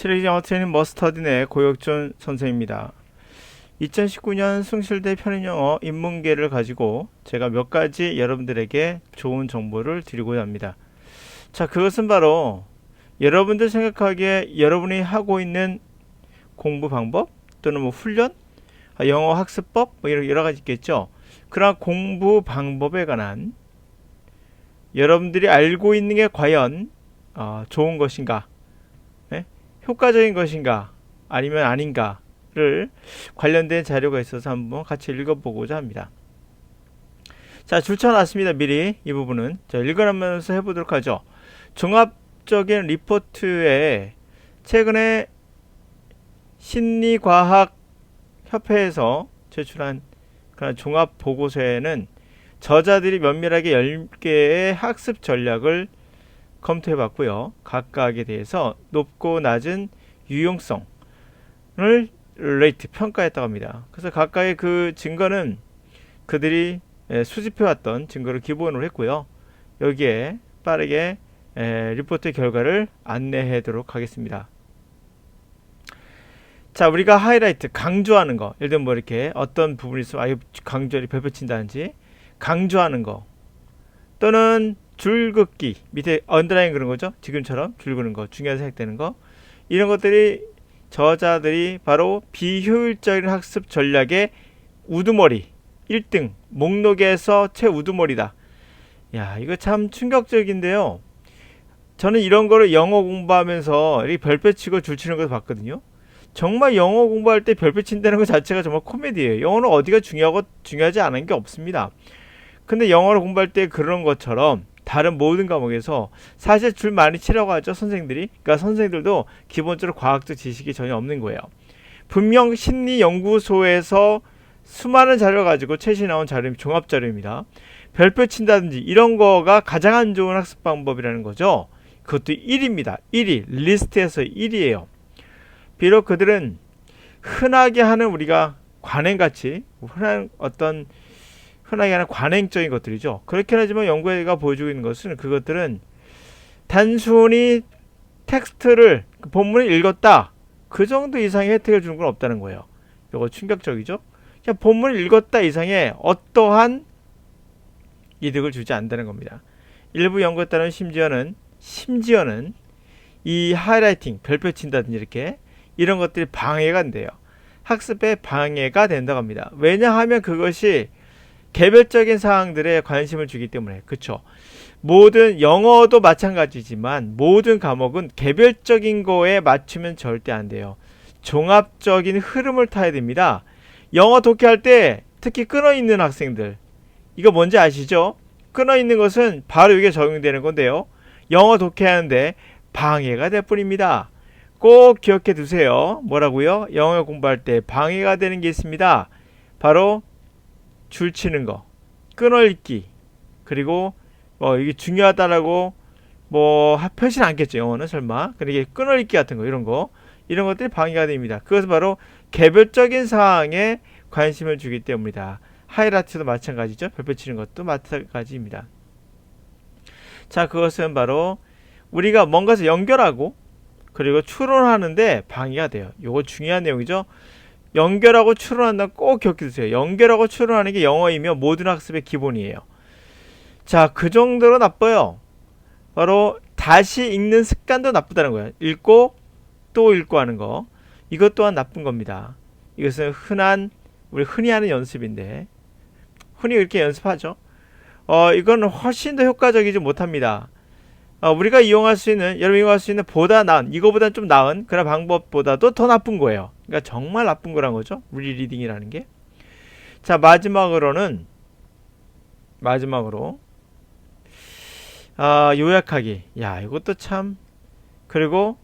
트레이딩 영어 트레이닝 머스터디 내 고혁준 선생입니다. 2019년 숭실대 편인영어 인문계를 가지고 제가 몇 가지 여러분들에게 좋은 정보를 드리고자 합니다. 자, 그것은 바로 여러분들 생각하기에 여러분이 하고 있는 공부 방법 또는 뭐 훈련, 아, 영어 학습법 뭐 여러 가지 있겠죠. 그러한 공부 방법에 관한 여러분들이 알고 있는 게 과연 어, 좋은 것인가, 네? 효과적인 것인가, 아니면 아닌가를 관련된 자료가 있어서 한번 같이 읽어보고자 합니다. 자, 줄쳐놨습니다. 미리 이 부분은 자, 읽어나면서 해보도록 하죠. 종합적인 리포트에 최근에 심리과학 협회에서 제출한 그런 종합 보고서에는 저자들이 면밀하게 10개의 학습 전략을 검토해 봤고요. 각각에 대해서 높고 낮은 유용성을 레이트 평가했다고 합니다. 그래서 각각의 그 증거는 그들이 예, 수집해 왔던 증거를 기본으로 했고요. 여기에 빠르게 에, 리포트 결과를 안내하도록 하겠습니다. 자, 우리가 하이라이트 강조하는 거. 예를 들면 뭐 이렇게 어떤 부분이 있으면 아유 강조를 펼친다든지 강조하는 거. 또는 줄긋기 밑에 언더라인 그런 거죠. 지금처럼 줄 그는 거 중요한 생각되는 거 이런 것들이 저자들이 바로 비효율적인 학습 전략의 우두머리 1등 목록에서 최우두머리다. 야 이거 참 충격적인데요. 저는 이런 거를 영어 공부하면서 이렇게 별표 치고 줄 치는 걸 봤거든요. 정말 영어 공부할 때 별표 친다는 것 자체가 정말 코미디예요. 영어는 어디가 중요하고 중요하지 않은 게 없습니다. 근데 영어를 공부할 때 그런 것처럼 다른 모든 과목에서 사실 줄 많이 치라고 하죠 선생들이. 그러니까 선생들도 기본적으로 과학적 지식이 전혀 없는 거예요. 분명 심리연구소에서 수많은 자료 가지고 최신 나온 자료 종합 자료입니다. 별표 친다든지 이런 거가 가장 안 좋은 학습 방법이라는 거죠. 그것도 1입니다. 1위 리스트에서 1위에요. 비록 그들은 흔하게 하는 우리가 관행같이 흔한 어떤 흔하게 하는 관행적인 것들이죠. 그렇긴 하지만 연구가 보여주고 있는 것은 그것들은 단순히 텍스트를 그 본문을 읽었다. 그 정도 이상의 혜택을 주는 건 없다는 거예요. 이거 충격적이죠? 그냥 본문을 읽었다 이상의 어떠한 이득을 주지 않는다는 겁니다. 일부 연구에 따르면 심지어는 심지어는 이 하이라이팅 별표 친다든지 이렇게 이런 것들이 방해가 된대요. 학습에 방해가 된다고 합니다. 왜냐하면 그것이 개별적인 사항들에 관심을 주기 때문에. 그쵸? 모든 영어도 마찬가지지만 모든 과목은 개별적인 거에 맞추면 절대 안 돼요. 종합적인 흐름을 타야 됩니다. 영어 독해할 때 특히 끊어 있는 학생들. 이거 뭔지 아시죠? 끊어 있는 것은 바로 이게 적용되는 건데요. 영어 독해하는데 방해가 될 뿐입니다. 꼭 기억해 두세요. 뭐라고요? 영어 공부할 때 방해가 되는 게 있습니다. 바로 줄 치는 거, 끊어읽기, 그리고 뭐 이게 중요하다라고 뭐 표시는 않겠죠 영어는 설마. 그러게 끊어읽기 같은 거 이런 거. 이런 것들이 방해가 됩니다. 그것은 바로 개별적인 사항에 관심을 주기 때문이다. 하이라이트도 마찬가지죠. 별표 치는 것도 마찬가지입니다. 자 그것은 바로 우리가 뭔가를 연결하고 그리고 추론하는데 방해가 돼요. 이거 중요한 내용이죠 연결하고 추론한다 꼭 기억해 두세요. 연결하고 추론하는 게 영어이며 모든 학습의 기본이에요. 자, 그 정도로 나빠요. 바로 다시 읽는 습관도 나쁘다는 거예요. 읽고 또 읽고 하는 거. 이것 또한 나쁜 겁니다. 이것은 흔한 우리 흔히 하는 연습인데 흔히 이렇게 연습하죠. 어, 이건 훨씬 더 효과적이지 못합니다. 어, 우리가 이용할 수 있는 여러분 이용할 수 있는 보다 나은 이거보다 좀 나은 그런 방법보다도 더 나쁜 거예요. 그러니까 정말 나쁜 거란 거죠. 리리딩이라는 게. 자 마지막으로는 마지막으로 아 요약하기. 야 이것도 참 그리고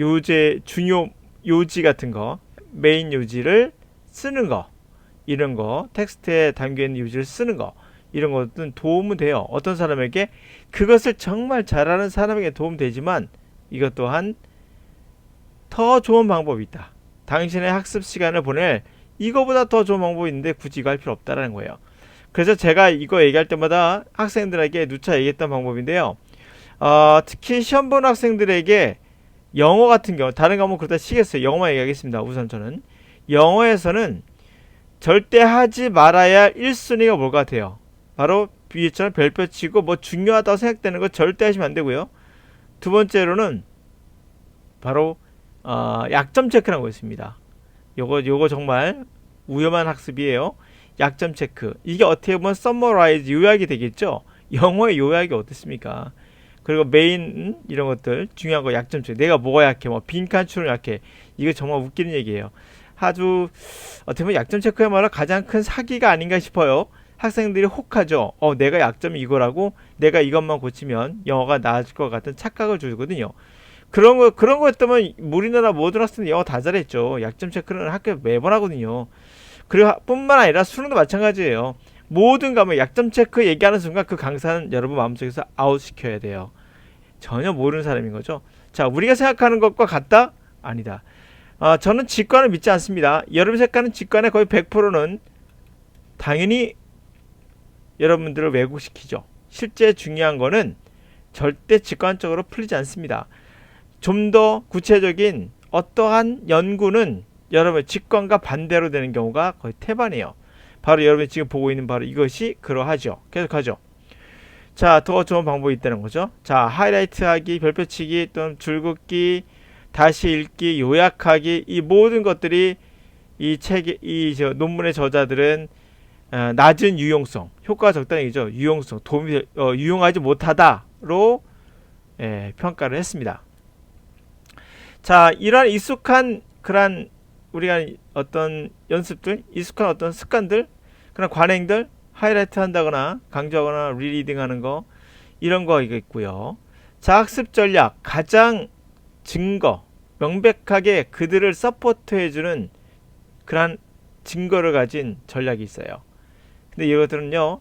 요제 중요 요지 같은 거 메인 요지를 쓰는 거 이런 거 텍스트에 담겨 있는 요지를 쓰는 거 이런 것은 도움은 돼요. 어떤 사람에게 그것을 정말 잘하는 사람에게 도움 되지만 이것 또한 더 좋은 방법이 있다. 당신의 학습 시간을 보낼 이거보다 더 좋은 방법이 있는데 굳이 이거 할 필요 없다라는 거예요. 그래서 제가 이거 얘기할 때마다 학생들에게 누차 얘기했던 방법인데요. 어, 특히 시험 보는 학생들에게 영어 같은 경우 다른 과목 그러다 치겠어요. 영어만 얘기하겠습니다. 우선 저는 영어에서는 절대 하지 말아야 할 1순위가 뭘 같아요? 바로 위에처럼 별표 치고 뭐 중요하다고 생각되는 거 절대 하시면 안 되고요. 두 번째로는 바로 어, 약점 체크라고 있습니다. 요거 요거 정말 위험한 학습이에요. 약점 체크. 이게 어떻게 보면 서머라이즈 요약이 되겠죠. 영어의 요약이 어떻습니까? 그리고 메인 이런 것들 중요한 거 약점 체크. 내가 뭐가 약해? 뭐 빈칸 추론 약해. 이거 정말 웃기는 얘기예요. 아주 어떻게 보면 약점 체크야말로 가장 큰 사기가 아닌가 싶어요. 학생들이 혹하죠. 어, 내가 약점이 이거라고 내가 이것만 고치면 영어가 나아질 것 같은 착각을 주거든요. 그런 거 그런 거 때문에 우리나라 모든 학생들 영어 다 잘했죠. 약점 체크는 학교 매번 하거든요. 그리고 뿐만 아니라 수능도 마찬가지예요. 모든 과목 약점 체크 얘기하는 순간 그 강사는 여러분 마음속에서 아웃 시켜야 돼요. 전혀 모르는 사람인 거죠. 자, 우리가 생각하는 것과 같다? 아니다. 아, 저는 직관을 믿지 않습니다. 여러분 생각하는 직관의 거의 100%는 당연히 여러분들을 왜곡시키죠. 실제 중요한 거는 절대 직관적으로 풀리지 않습니다. 좀 더 구체적인 어떠한 연구는 여러분 직관과 반대로 되는 경우가 거의 태반이에요. 바로 여러분이 지금 보고 있는 바로 이것이 그러하죠. 계속하죠. 자, 더 좋은 방법이 있다는 거죠. 자, 하이라이트 하기, 별표치기, 또는 줄긋기, 다시 읽기, 요약하기, 이 모든 것들이 이 책의, 이 저 논문의 저자들은 어, 낮은 유용성, 적다는 얘기죠. 유용성, 도움이, 어, 유용하지 못하다로 예, 평가를 했습니다. 자, 이러한 익숙한 그런 우리가 어떤 연습들, 익숙한 어떤 습관들, 그런 관행들 하이라이트 한다거나 강조하거나 리리딩 하는 거 이런 거 있고요. 자, 학습 전략 가장 증거 명백하게 그들을 서포트해 주는 그러한 증거를 가진 전략이 있어요. 근데 이것들은요.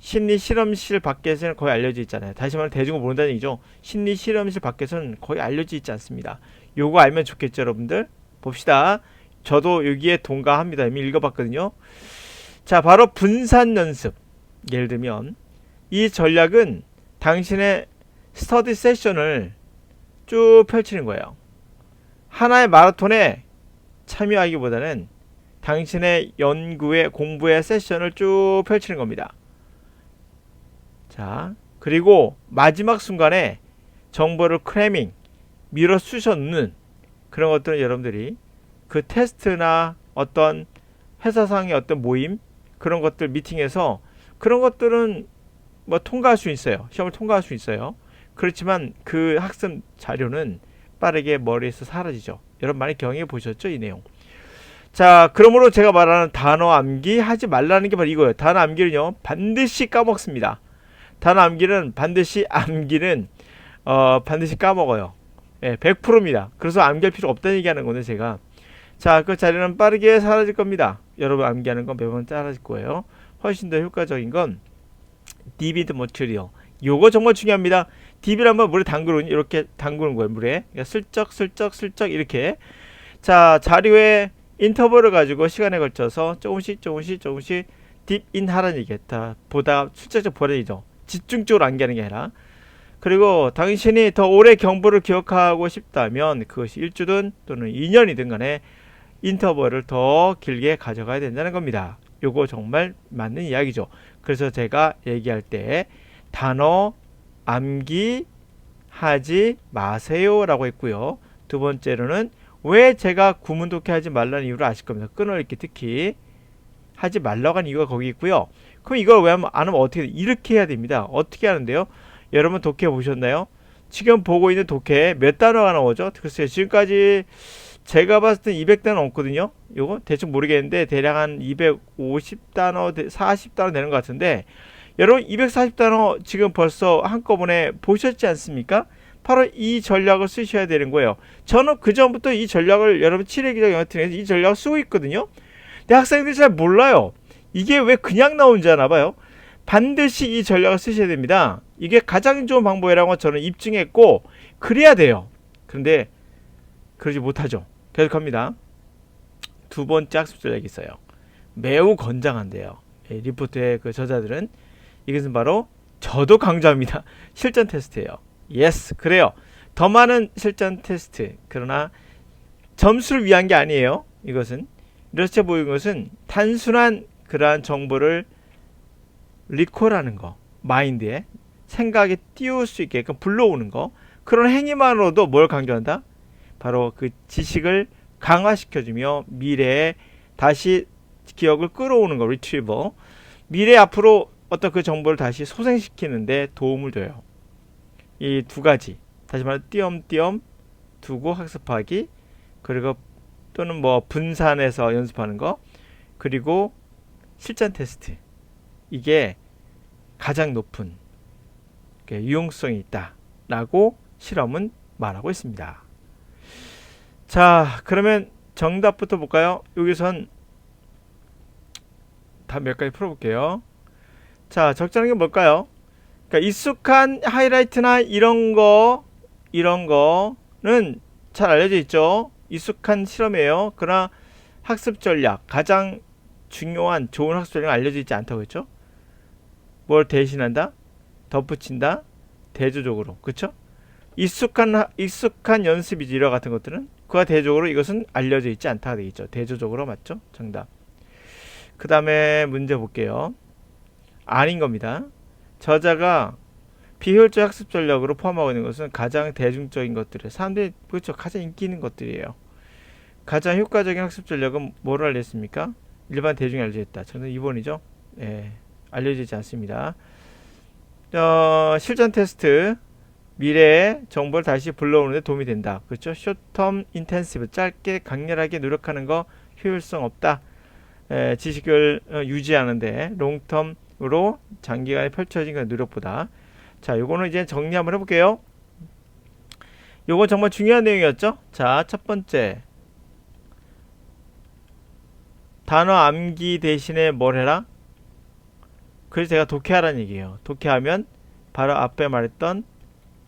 심리 실험실 밖에서는 거의 알려져 있잖아요. 다시 말해 대중은 모른다는 얘기죠. 심리 실험실 밖에서는 거의 알려져 있지 않습니다. 요거 알면 좋겠죠, 여러분들. 봅시다. 저도 여기에 동감합니다. 이미 읽어봤거든요. 자, 바로 분산 연습. 예를 들면 이 전략은 당신의 스터디 세션을 쭉 펼치는 거예요. 하나의 마라톤에 참여하기보다는 당신의 연구의 공부의 세션을 쭉 펼치는 겁니다. 자, 그리고 마지막 순간에 정보를 크래밍, 밀어 쑤셔 넣는 그런 것들은 여러분들이 그 테스트나 어떤 회사상의 어떤 모임 그런 것들 미팅에서 그런 것들은 뭐 통과할 수 있어요. 시험을 통과할 수 있어요. 그렇지만 그 학습 자료는 빠르게 머리에서 사라지죠. 여러분 많이 경험해 보셨죠? 이 내용. 자, 그러므로 제가 말하는 단어 암기 하지 말라는 게 바로 이거예요. 단어 암기는요, 반드시 까먹습니다. 단어 암기는 반드시 암기는 어, 반드시 까먹어요. 예, 100%입니다. 그래서 암기할 필요 없다는 얘기하는 건데 제가 자, 그 자료는 빠르게 사라질 겁니다. 여러분 암기하는 건 매번 사라질 거예요. 훨씬 더 효과적인 건 디비드 머티리얼. 요거 정말 중요합니다. DB를 한번 물에 담그는 이렇게 담그는 거예요. 물에 그러니까 슬쩍 슬쩍 슬쩍 이렇게 자 자료에 인터벌을 가지고 시간에 걸쳐서 조금씩 조금씩 조금씩 딥인 하라는 얘기했다. 보다 실제적 보내이죠. 집중적으로 암기하는 게 아니라 그리고 당신이 더 오래 경보를 기억하고 싶다면 그것이 일주든 또는 2년이든 간에 인터벌을 더 길게 가져가야 된다는 겁니다. 요거 정말 맞는 이야기죠. 그래서 제가 얘기할 때 단어 암기 하지 마세요라고 했고요. 두 번째로는 왜 제가 구문 독해 하지 말라는 이유를 아실 겁니다. 끊어읽기 특히 하지 말라고 한 이유가 거기 있고요. 그럼 이걸 왜 하면 안 하면 어떻게 이렇게 해야 됩니다. 어떻게 하는데요? 여러분 독해 보셨나요? 지금 보고 있는 독해 몇 단어가 나오죠? 글쎄요. 지금까지 제가 봤을 때 200단어 넘거든요. 요거 대충 모르겠는데 대략 한 250단어, 40단어 되는 것 같은데 여러분 240단어 지금 벌써 한꺼번에 보셨지 않습니까? 바로 이 전략을 쓰셔야 되는 거예요. 저는 그 전부터 이 전략을 여러분 7회 기자 영어트에서 이 전략을 쓰고 있거든요. 근데 학생들이 잘 몰라요. 이게 왜 그냥 나온지 아나 봐요. 반드시 이 전략을 쓰셔야 됩니다. 이게 가장 좋은 방법이라고 저는 입증했고 그래야 돼요. 그런데 그러지 못하죠. 계속합니다. 두 번째 학습 전략이 있어요. 매우 건장한데요. 예, 리포트의 그 저자들은 이것은 바로 저도 강조합니다. 실전 테스트예요. 예스 그래요. 더 많은 실전 테스트. 그러나 점수를 위한 게 아니에요 이것은. 이렇게 보이는 것은 단순한 그러한 정보를 리콜하는 거 마인드에 생각에 띄울 수 있게끔 불러오는 거 그런 행위만으로도 뭘 강조한다? 바로 그 지식을 강화시켜주며 미래에 다시 기억을 끌어오는 거 리트리버 미래 앞으로 어떤 그 정보를 다시 소생시키는데 도움을 줘요 이 두 가지 다시 말해 띄엄띄엄 두고 학습하기 그리고 또는 뭐 분산해서 연습하는 거 그리고 실전 테스트 이게 가장 높은 유용성이 있다라고 실험은 말하고 있습니다. 자, 그러면 정답부터 볼까요? 여기선 다몇 가지 풀어볼게요. 자, 적절한 게 뭘까요? 그러니까 익숙한 하이라이트나 이런 거, 이런 거는 잘 알려져 있죠. 익숙한 실험이에요. 그러나 학습 전략, 가장 중요한 좋은 학습 전략은 알려져 있지 않다고 했죠. 뭘 대신한다? 덧붙인다? 대조적으로. 그쵸? 익숙한, 하- 익숙한 연습이지, 이와 같은 것들은. 그와 대조적으로 이것은 알려져 있지 않다가 되겠죠. 대조적으로 맞죠? 정답. 그 다음에 문제 볼게요. 아닌 겁니다. 저자가 비효율적 학습 전략으로 포함하고 있는 것은 가장 대중적인 것들이에요. 사람들이 그렇죠. 가장 인기 있는 것들이에요. 가장 효과적인 학습 전략은 뭐를 알렸습니까? 일반 대중이 알려져 있다. 저는 2번이죠. 예, 알려지지 않습니다. 어, 실전 테스트 미래의 정보를 다시 불러오는 데 도움이 된다. 그렇죠? 쇼텀 인텐시브 짧게 강렬하게 노력하는 거 효율성 없다. 에, 지식을 어, 유지하는데 롱텀 으로 장기간에 펼쳐진 그 노력보다 자, 요거는 이제 정리 한번 해볼게요. 요거 정말 중요한 내용이었죠? 자, 첫 번째. 단어 암기 대신에 뭘 해라? 그래서 제가 독해하라는 얘기예요. 독해하면 바로 앞에 말했던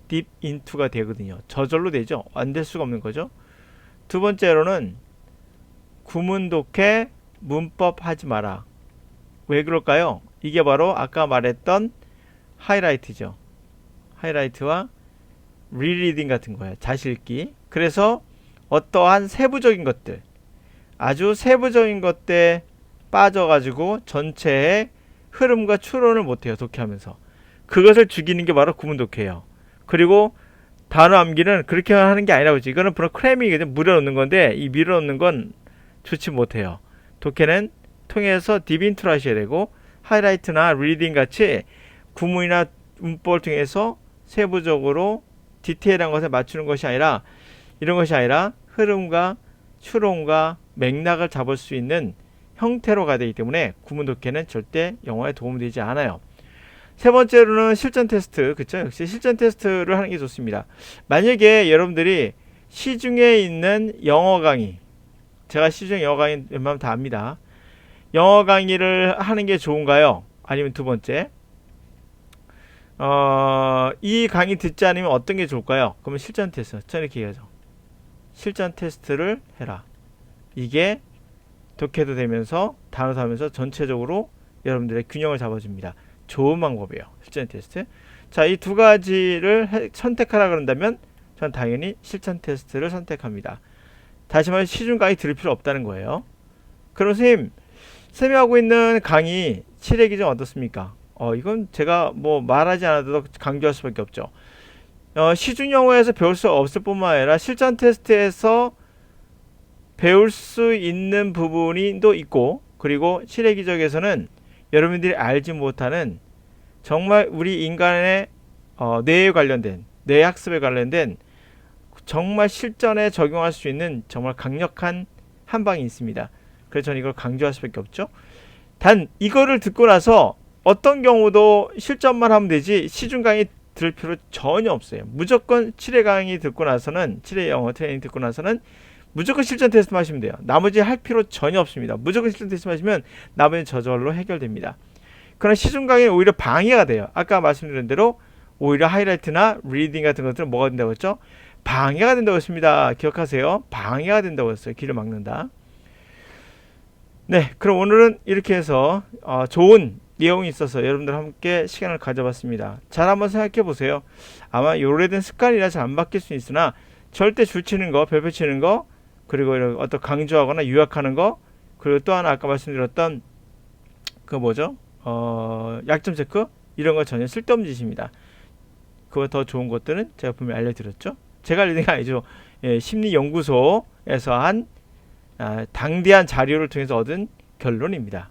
deep into가 되거든요. 저절로 되죠. 안 될 수가 없는 거죠. 두 번째로는 구문 독해 문법 하지 마라. 왜 그럴까요? 이게 바로 아까 말했던 하이라이트죠. 하이라이트와 리리딩 같은 거예요. 자시 읽기. 그래서 어떠한 세부적인 것들, 아주 세부적인 것들에 빠져가지고 전체의 흐름과 추론을 못해요. 독해하면서. 그것을 죽이는 게 바로 구문 독해예요. 그리고 단어 암기는 그렇게 하는 게 아니라고 지 이거는 바로 크래밍이거든. 물어넣는 건데 이 밀어넣는 건 좋지 못해요. 독해는 통해서 디빈트로 하셔야 되고 하이라이트나 리딩 같이 구문이나 문법을 통해서 세부적으로 디테일한 것에 맞추는 것이 아니라 이런 것이 아니라 흐름과 추론과 맥락을 잡을 수 있는 형태로 가되기 때문에 구문 독해는 절대 영어에 도움이 되지 않아요. 세 번째로는 실전 테스트, 그쵸? 역시 실전 테스트를 하는 게 좋습니다. 만약에 여러분들이 시중에 있는 영어 강의, 제가 시중 영어 강의 웬만하면 다 압니다. 영어 강의를 하는 게 좋은가요? 아니면 두 번째, 어, 이 강의 듣지 않으면 어떤 게 좋을까요? 그러면 실전 테스트. 저는 이렇게 얘기하죠. 실전 테스트를 해라. 이게 독해도 되면서 단어도 하면서 전체적으로 여러분들의 균형을 잡아줍니다. 좋은 방법이에요. 실전 테스트. 자, 이 두 가지를 해- 선택하라 그런다면 전 당연히 실전 테스트를 선택합니다. 다시 말해 시중 강의 들을 필요 없다는 거예요. 그럼 선생님, 쌤이 하고 있는 강의 7회기 좀 어떻습니까? 어, 이건 제가 뭐 말하지 않아도 강조할 수밖에 없죠. 어, 시중 영어에서 배울 수 없을 뿐만 아니라 실전 테스트에서 배울 수 있는 부분이 또 있고 그리고 실외기적에서는 여러분들이 알지 못하는 정말 우리 인간의 어, 뇌에 관련된 뇌 학습에 관련된 정말 실전에 적용할 수 있는 정말 강력한 한 방이 있습니다. 그래서 저는 이걸 강조할 수밖에 없죠. 단 이거를 듣고 나서 어떤 경우도 실전만 하면 되지 시중 강의 들을 필요 전혀 없어요. 무조건 7회 강의 듣고 나서는 7회 영어 트레이닝 듣고 나서는 무조건 실전 테스트 하시면 돼요. 나머지 할 필요 전혀 없습니다. 무조건 실전 테스트 하시면 나머지는 저절로 해결됩니다. 그러나 시중 강의는 오히려 방해가 돼요. 아까 말씀드린 대로 오히려 하이라이트나 리딩 같은 것들은 뭐가 된다고 했죠? 방해가 된다고 했습니다. 기억하세요. 방해가 된다고 했어요. 길을 막는다. 네, 그럼 오늘은 이렇게 해서 어, 좋은 내용이 있어서 여러분들 함께 시간을 가져봤습니다. 잘 한번 생각해 보세요. 아마 오래된 습관이라 잘 안 바뀔 수 있으나 절대 줄 치는 거, 별표 치는 거, 그리고 이런 어떤 강조하거나 유약하는 거, 그리고 또 하나 아까 말씀드렸던 그 뭐죠? 어, 약점 체크 이런 거 전혀 쓸데없는 짓입니다. 그거 더 좋은 것들은 제가 분명히 알려드렸죠. 제가 알려드린 게 아니죠. 예, 심리연구소에서 한 아, 당대한 자료를 통해서 얻은 결론입니다.